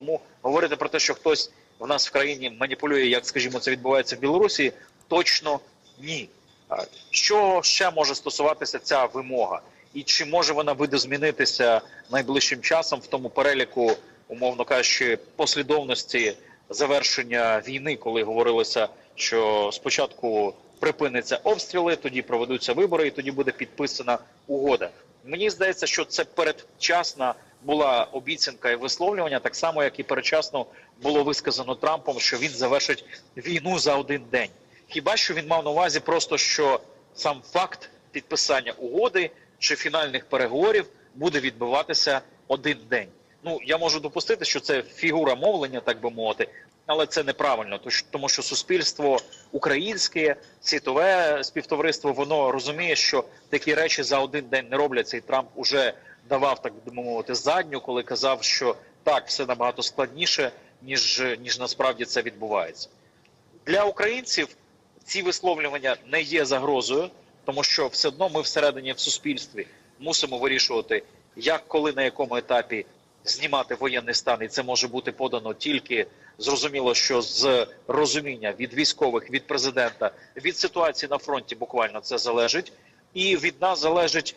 Тому говорити про те, що хтось в нас в країні маніпулює, як скажімо, це відбувається в Білорусі, точно ні. Що ще може стосуватися ця вимога, і чи може вона буде змінитися найближчим часом в тому переліку, умовно кажучи, послідовності завершення війни, коли говорилося, що спочатку припиниться обстріли, тоді проведуться вибори, і тоді буде підписана угода. Мені здається, що це передчасна була обіцянка і висловлювання, так само як і передчасно було висказано Трампом, що він завершить війну за один день. Хіба що він мав на увазі просто що сам факт підписання угоди чи фінальних переговорів буде відбуватися один день. Ну я можу допустити, що це фігура мовлення, так би мовити, але це неправильно, тому що суспільство українське, світове співтовариство, воно розуміє, що такі речі за один день не робляться, і Трамп уже давав так би мовити задню, коли казав, що так все набагато складніше, ніж ніж насправді це відбувається. Для українців ці висловлювання не є загрозою, тому що все одно ми всередині в суспільстві мусимо вирішувати, як коли на якому етапі знімати воєнний стан, і це може бути подано тільки зрозуміло, що з розуміння від військових, від президента, від ситуації на фронті буквально це залежить, і від нас залежить,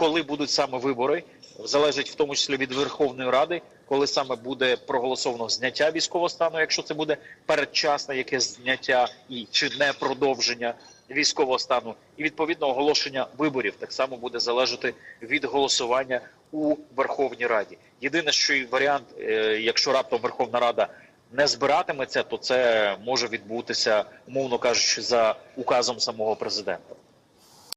коли будуть саме вибори, залежить в тому числі від Верховної Ради, коли саме буде проголосовано зняття військового стану, якщо це буде передчасне якесь зняття і чи не продовження військового стану, і відповідно оголошення виборів так само буде залежати від голосування у Верховній Раді. Єдине, що і варіант, е, якщо раптом Верховна Рада не збиратиметься, то це може відбутися, умовно кажучи, за указом самого президента.